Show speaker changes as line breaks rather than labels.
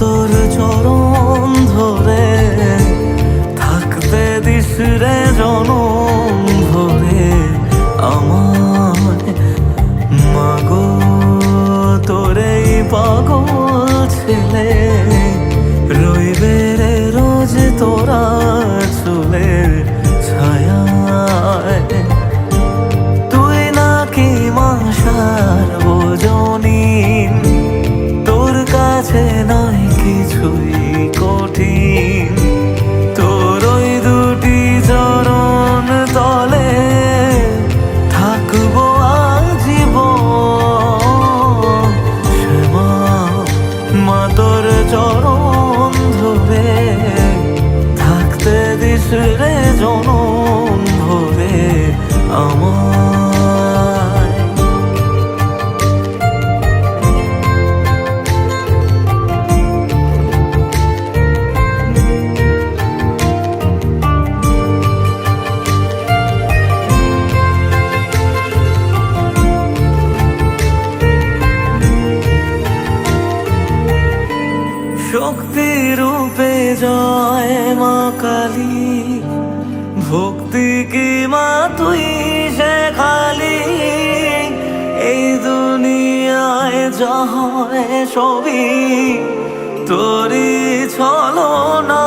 তোর চরণ ধরে থাকতে দিস রে জনম। পাগল ছেলে, রইবে রে রোজ তোরা চুলের ছায়া তুই নাকি মাসার বোজনীন তোর কাছে নাই কিছুই। আমায়। শক্তি রূপে জয় মা ভক্তি কি মা হয় সবই তোরই ছলো না